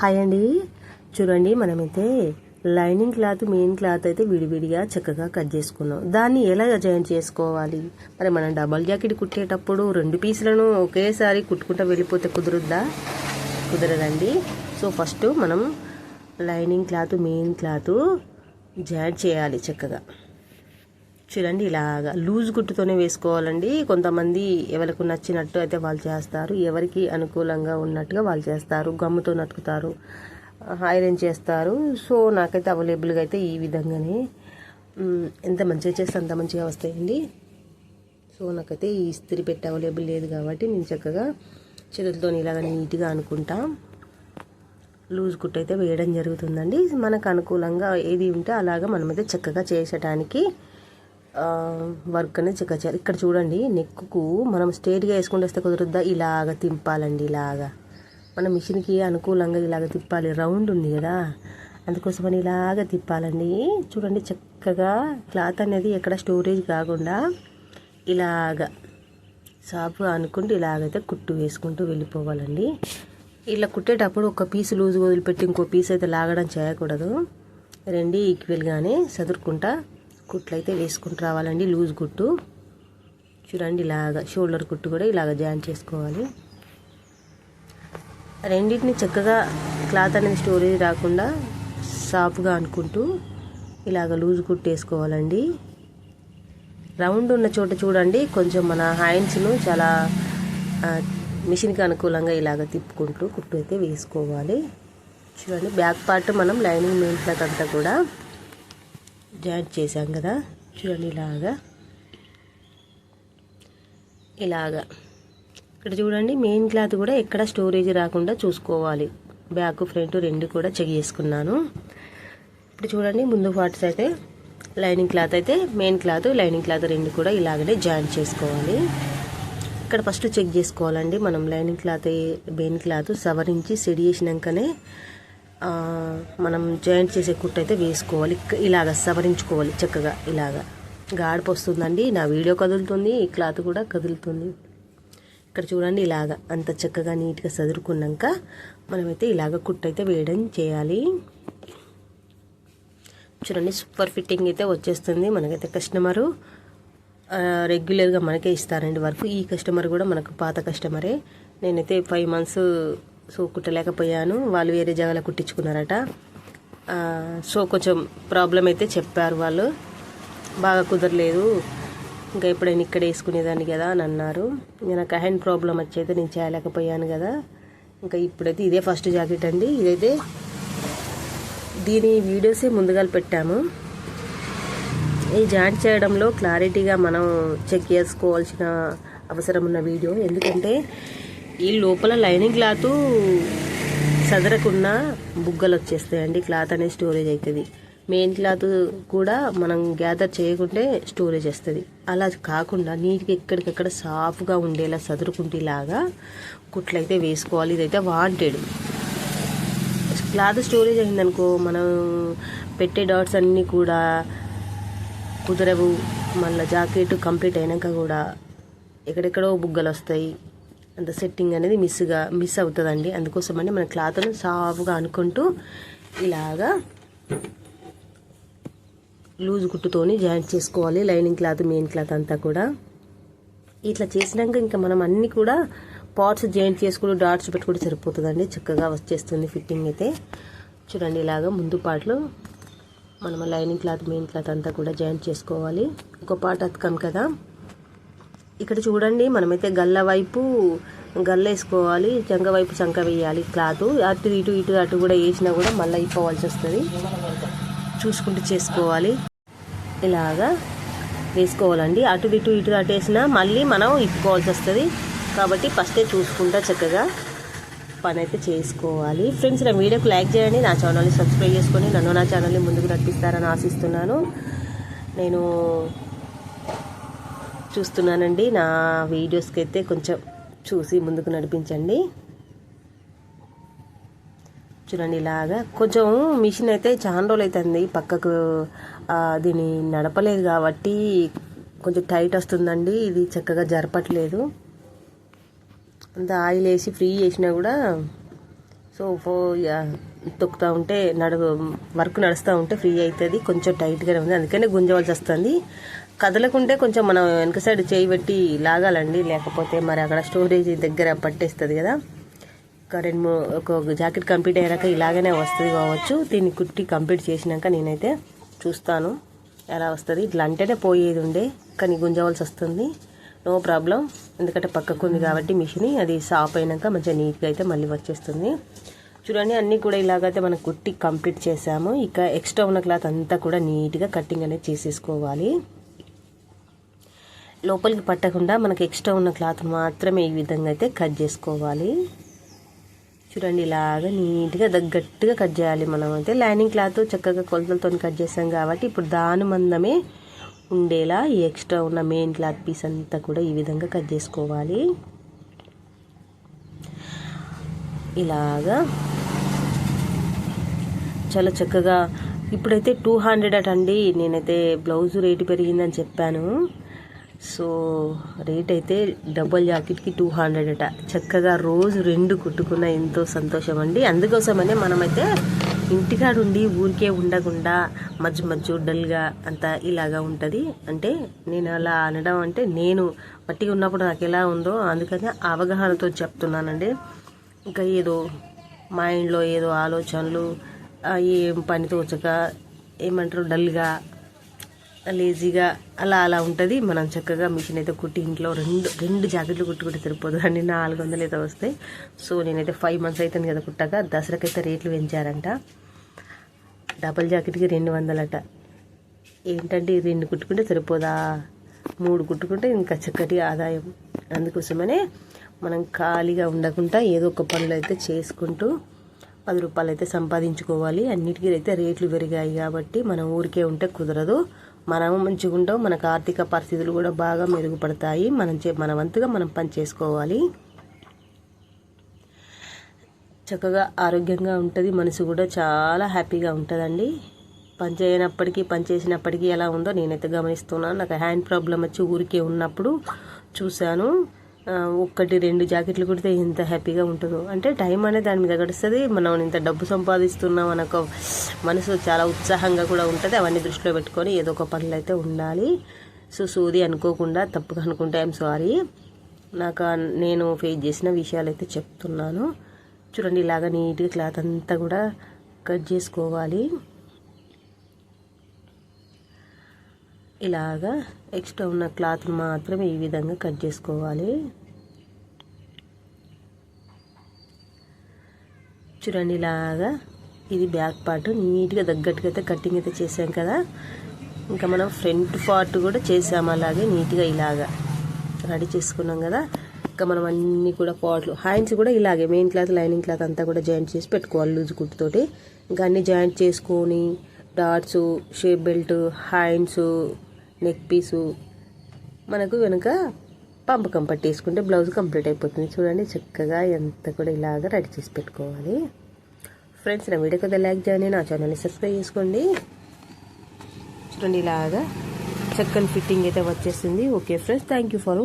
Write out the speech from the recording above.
Hi అండి. చూడండి మనమైతే లైనింగ్ క్లాత్ మెయిన్ క్లాత్ అయితే విడివిడిగా చక్కగా కట్ చేసుకున్నాం. దాన్ని ఎలా జాయిన్ చేసుకోవాలి? మరి మనం డబల్ జాకెట్ కుట్టేటప్పుడు రెండు పీసులను ఒకేసారి కుట్టుకుంటూ వెళ్ళిపోతే కుదురుద్దా? కుదరదండి. సో ఫస్ట్ మనం lining cloth main cloth join చేయాలి చక్కగా. చూడండి ఇలాగా లూజ్ గుట్టుతోనే వేసుకోవాలండి. కొంతమంది ఎవరికి నచ్చినట్టు అయితే వాళ్ళు చేస్తారు. ఎవరికి అనుకూలంగా ఉన్నట్టుగా వాళ్ళు చేస్తారు. గమ్ముతో నట్టుకుతారు ఐరన్ చేస్తారు. సో నాకైతే అవైలబుల్గా అయితే ఈ విధంగానే ఎంత మంచిగా చేస్తే అంత మంచిగా వస్తాయండి. సో నాకైతే ఈ ఇస్త్రీ పెట్టి అవైలబుల్ లేదు కాబట్టి నేను చక్కగా చేతులతో ఇలాగ నీట్గా అనుకుంటా. లూజ్ కుట్టు అయితే వేయడం జరుగుతుందండి. మనకు అనుకూలంగా ఏది ఉంటే అలాగా మనమైతే చక్కగా చేసడానికి వర్క్ అనేది చక్కగా చేయాలి. ఇక్కడ చూడండి నెక్కు మనం స్ట్రేట్గా వేసుకుంటూ వస్తే కుదురుద్దా? ఇలాగ తింపాలండి ఇలాగా. మన మిషన్కి అనుకూలంగా ఇలాగ తిప్పాలి. రౌండ్ ఉంది కదా. అందుకోసమని ఇలాగ తిప్పాలండి. చూడండి చక్కగా క్లాత్ అనేది ఎక్కడ స్టోరేజ్ కాకుండా ఇలాగ సాపు అనుకుంటూ ఇలాగైతే కుట్టు వేసుకుంటూ వెళ్ళిపోవాలండి. ఇలా కుట్టేటప్పుడు ఒక పీస్ లూజ్ వదిలిపెట్టి ఇంకో పీస్ అయితే లాగడం చేయకూడదు. రెండు ఈక్వల్గానే సదురుకుంటా కుట్లు అయితే వేసుకుంటూ రావాలండి లూజ్ కుట్టు. చూడండి ఇలాగ షోల్డర్ కుట్టు కూడా ఇలాగ జాయిన్ చేసుకోవాలి. రెండింటిని చక్కగా క్లాత్ అనేది స్టోరేజ్ రాకుండా సాఫ్గా అనుకుంటూ ఇలాగ లూజ్ కుట్టు వేసుకోవాలండి. రౌండ్ ఉన్న చోట చూడండి కొంచెం మన హ్యాండ్స్ను చాలా మిషన్కి అనుకూలంగా ఇలాగ తిప్పుకుంటూ కుట్టు అయితే వేసుకోవాలి. చూడండి బ్యాక్ పార్ట్ మనం లైనింగ్ మెయిన్ క్లాత్ అంతా కూడా జాయింట్ చేసాం కదా. చూడండి ఇలాగా. ఇలాగా. ఇక్కడ చూడండి మెయిన్ క్లాత్ కూడా ఎక్కడ స్టోరేజ్ రాకుండా చూసుకోవాలి. బ్యాక్ ఫ్రంట్ రెండు కూడా చెక్ చేసుకున్నాను. ఇప్పుడు చూడండి ముందు పార్ట్స్ అయితే లైనింగ్ క్లాత్ అయితే మెయిన్ క్లాత్ లైనింగ్ క్లాత్ రెండు కూడా ఇలాగనే జాయింట్ చేసుకోవాలి. ఇక్కడ ఫస్ట్ చెక్ చేసుకోవాలండి. మనం లైనింగ్ క్లాత్ మెయిన్ క్లాత్ సవరించి సెడి చేసినాకనే మనం జాయింట్ చేసే కుట్టు అయితే వేసుకోవాలి. ఇలాగ సవరించుకోవాలి చక్కగా ఇలాగ. గాడిపు వస్తుందండి నా వీడియో కదులుతుంది ఈ క్లాత్ కూడా కదులుతుంది. ఇక్కడ చూడండి ఇలాగ అంత చక్కగా నీట్గా సదురుకున్నాక మనమైతే ఇలాగ కుట్టు అయితే వేయడం చేయాలి. చూడండి సూపర్ ఫిట్టింగ్ అయితే వచ్చేస్తుంది మనకైతే కస్టమరు. రెగ్యులర్గా మనకే ఇస్తారండి వర్క్. ఈ కస్టమర్ కూడా మనకు పాత కస్టమరే. నేనైతే ఫైవ్ మంత్స్ సో కుట్టలేకపోయాను వాళ్ళు వేరే జాగాలో కుట్టించుకున్నారట. సో కొంచెం ప్రాబ్లం అయితే చెప్పారు వాళ్ళు. బాగా కుదరలేదు. ఇంకా ఎప్పుడైనా ఇక్కడ వేసుకునేదాన్ని కదా అని అన్నారు. నాకు హ్యాండ్ ప్రాబ్లం వచ్చైతే నేను చేయలేకపోయాను కదా. ఇంకా ఇప్పుడైతే ఇదే ఫస్ట్ జాకెట్ అండి. ఇదైతే దీని వీడియోసే ముందుగా పెట్టాము. ఈ జాయింట్ చేయడంలో క్లారిటీగా మనం చెక్ చేసుకోవాల్సిన అవసరం ఉన్న వీడియో. ఎందుకంటే ఈ లోపల లైనింగ్ క్లాత్ సదరకున్న బుగ్గలు వచ్చేస్తాయండి క్లాత్ అనేది స్టోరేజ్ అవుతుంది మెయిన్ క్లాత్ కూడా మనం గ్యాదర్ చేయకుంటే స్టోరేజ్ వస్తుంది. అలా కాకుండా నీట్గా ఎక్కడికక్కడ సాఫ్గా ఉండేలా సదురుకుంటేలాగా కుట్లు అయితే వేసుకోవాలి. ఇదైతే వాంటెడ్. క్లాత్ స్టోరేజ్ అయిందనుకో మనం పెట్టే డాట్స్ అన్నీ కూడా కుదరవు. మళ్ళీ జాకెట్ కంప్లీట్ అయినాక కూడా ఎక్కడెక్కడో బుగ్గలు వస్తాయి అంత సెట్టింగ్ అనేది మిస్గా మిస్ అవుతుందండి. అందుకోసమని మన క్లాత్ను సాఫ్గా అనుకుంటూ ఇలాగా లూజ్ గుట్టుతోని జాయింట్ చేసుకోవాలి. లైనింగ్ క్లాత్ మెయిన్ క్లాత్ అంతా కూడా. ఇట్లా చేసినాక ఇంకా మనం అన్నీ కూడా పార్ట్స్ జాయింట్ చేసుకుని డాట్స్ పెట్టుకుంటే సరిపోతుందండి. చక్కగా వచ్చేస్తుంది ఫిట్టింగ్ అయితే. చూడండి ఇలాగ ముందు పాటలో మనం లైనింగ్ క్లాత్ మెయిన్ క్లాత్ అంతా కూడా జాయింట్ చేసుకోవాలి. ఒక పార్ట్ అతకం కదా. ఇక్కడ చూడండి మనమైతే గల్ల వైపు గల్ల వేసుకోవాలి చంక వైపు చంక వేయాలి క్లాత్. అటు ఇటు ఇటు అటు కూడా వేసినా కూడా మళ్ళీ అయిపోవాల్సి వస్తుంది. చూసుకుంటూ చేసుకోవాలి. ఇలాగా వేసుకోవాలండి. అటు ఇటు ఇటు అటు వేసినా మళ్ళీ మనం ఇప్పుకోవాల్సి వస్తుంది. కాబట్టి ఫస్టే చూసుకుంటా చక్కగా పని అయితే చేసుకోవాలి. ఫ్రెండ్స్ నా వీడియోకి లైక్ చేయండి. నా ఛానల్ని సబ్స్క్రైబ్ చేసుకొని నన్ను నా ఛానల్ని ముందుకు నడిపిస్తారని ఆశిస్తున్నాను. నేను చూస్తున్నానండి. నా వీడియోస్కి అయితే కొంచెం చూసి ముందుకు నడిపించండి. చూడండి ఇలాగా. కొంచెం మిషన్ అయితే చాలా రోజులు అవుతుంది పక్కకు దీన్ని నడపలేదు కాబట్టి కొంచెం టైట్ వస్తుందండి. ఇది చక్కగా జరపట్లేదు. అంత ఆయిల్ వేసి ఫ్రీ చేసినా కూడా సో ఫో తొక్కుతూ ఉంటే నడు వర్క్ నడుస్తూ ఉంటే ఫ్రీ అవుతుంది కొంచెం టైట్గానే ఉంది. అందుకనే గుంజవలసి వస్తుంది. కదలకుంటే కొంచెం మనం వెనక సైడ్ చేయి పెట్టి లాగాలండి. లేకపోతే మరి అక్కడ స్టోరేజ్ దగ్గర పట్టేస్తుంది కదా. ఒక రెండు ఒక జాకెట్ కంప్లీట్ అయ్యాక ఇలాగనే వస్తుంది కావచ్చు. దీన్ని కుట్టి కంప్లీట్ చేసినాక నేనైతే చూస్తాను. ఎలా వస్తుంది? ఇట్లా అంటేనే పోయేది ఉండే కానీ గుంజవలసి వస్తుంది. No problem. ఎందుకంటే పక్కకు ఉంది కాబట్టి మిషన్ అది సాఫ్ అయినాక మంచిగా నీట్గా అయితే మళ్ళీ వచ్చేస్తుంది. చూడండి అన్నీ కూడా ఇలాగైతే మనం కుట్టి కంప్లీట్ చేసాము ఇక ఎక్స్ట్రా ఉన్న క్లాత్ అంతా కూడా నీట్గా కటింగ్ అనేది చేసేసుకోవాలి. లోపలికి పట్టకుండా మనకి ఎక్స్ట్రా ఉన్న క్లాత్ మాత్రమే ఈ విధంగా అయితే కట్ చేసుకోవాలి. చూడండి ఇలాగా నీట్గా దగ్గట్టుగా కట్ చేయాలి మనం అయితే. లైనింగ్ క్లాత్ చక్కగా కొలతలతో కట్ చేసాం కాబట్టి ఇప్పుడు దాని మందమే ఉండేలా ఈ ఎక్స్ట్రా ఉన్న మెయిన్ క్లాత్ పీస్ అంతా కూడా ఈ విధంగా కట్ చేసుకోవాలి. ఇలాగా చాలా చక్కగా ఇప్పుడైతే టూ హండ్రెడ్ అటండి. అండి నేనైతే బ్లౌజ్ రేటు పెరిగిందని చెప్పాను. సో రేట్ అయితే డబుల్ జాకెట్కి టూ హండ్రెడ్ అట. చక్కగా రోజు రెండు కుట్టుకున్న ఎంతో సంతోషం అండి. అందుకోసమనే మనమైతే ఇంటికాడ ఉండి ఊరికే ఉండకుండా మధ్య మధ్య డల్గా అంతా ఇలాగా ఉంటుంది. అంటే నేను అలా అనడం అంటే నేను మట్టిగా ఉన్నప్పుడు నాకు ఎలా ఉందో అందుకని అవగాహనతో చెప్తున్నానండి. ఇంకా ఏదో మైండ్లో ఏదో ఆలోచనలు ఏం పని తోచక ఏమంటారు డల్గా లేజీగా అలా అలా ఉంటుంది. మనం చక్కగా మిషన్ అయితే కుట్టి ఇంట్లో రెండు రెండు జాకెట్లు కుట్టుకుంటే సరిపోదు. అండి నాలుగు వందలు అయితే వస్తాయి. సో నేనైతే ఫైవ్ మంత్స్ అవుతుంది కదా కుట్టాక. దసరాకైతే రేట్లు పెంచారంట. డబల్ జాకెట్కి రెండు వందలట. ఏంటంటే రెండు కుట్టుకుంటే సరిపోదా? మూడు కుట్టుకుంటే ఇంకా చక్కటి ఆదాయం. అందుకోసమనే మనం ఖాళీగా ఉండకుండా ఏదో ఒక పనులు అయితే చేసుకుంటూ పది రూపాయలు అయితే సంపాదించుకోవాలి. అన్నిటికీ అయితే రేట్లు పెరిగాయి కాబట్టి మనం ఊరికే ఉంటే కుదరదు. మనం మంచిగా ఉంటాం మనకు ఆర్థిక పరిస్థితులు కూడా బాగా మెరుగుపడతాయి. మనం చే మన వంతుగా మనం పని చేసుకోవాలి. చక్కగా ఆరోగ్యంగా ఉంటుంది మనసు కూడా చాలా హ్యాపీగా ఉంటుందండి. పని చేయనప్పటికీ పని చేసినప్పటికీ ఎలా ఉందో నేనైతే గమనిస్తున్నాను. నాకు హ్యాండ్ ప్రాబ్లం వచ్చి ఊరికే ఉన్నప్పుడు చూశాను. ఒక్కటి రెండు జాకెట్లు కుడితే ఎంత హ్యాపీగా ఉంటుందో? అంటే టైం అనేది దాని మీద గడుస్తుంది. మనం ఇంత డబ్బు సంపాదిస్తున్నాం అన్న మనసు చాలా ఉత్సాహంగా కూడా ఉంటుంది. అవన్నీ దృష్టిలో పెట్టుకొని ఏదో ఒక పనులు అయితే ఉండాలి. సో సూది అనుకోకుండా తప్పుగా అనుకుంటే ఐఎమ్ సారీ నాకు నేను ఫేస్ చేసిన విషయాలు అయితే చెప్తున్నాను. చూడండి ఇలాగ నీట్గా క్లాత్ అంతా కూడా కట్ చేసుకోవాలి. ఇలాగా ఎక్స్ట్రా ఉన్న క్లాత్ మాత్రమే ఈ విధంగా కట్ చేసుకోవాలి. చూడండి ఇలాగా ఇది బ్యాక్ పార్ట్ నీట్గా తగ్గట్టుగా అయితే కటింగ్ అయితే చేసాం కదా. ఇంకా మనం ఫ్రంట్ పార్ట్ కూడా చేసాము అలాగే నీట్గా ఇలాగా రెడీ చేసుకున్నాం కదా. ఇంకా మనం అన్నీ కూడా పాట్లు హ్యాండ్స్ కూడా ఇలాగే మెయిన్ క్లాత్ లైనింగ్ క్లాత్ అంతా కూడా జాయింట్ చేసి పెట్టుకోవాలి లూజ్ కుట్టుతోటి ఇంకా అన్నీ జాయింట్ చేసుకొని darts shape belt hands neck piece మనకు వెనుక పంపకం పట్టేసుకుంటే బ్లౌజ్ కంప్లీట్ అయిపోతుంది. చూడండి చక్కగా ఎంత కూడా ఇలాగ రెడీ చేసి పెట్టుకోవాలి. ఫ్రెండ్స్ నా వీడియో కదా లైక్ చేయండి నా ఛానల్ని సబ్స్క్రైబ్ చేసుకోండి. చూడండి ఇలాగా చక్కని ఫిట్టింగ్ అయితే వచ్చేసింది. Okay friends thank you for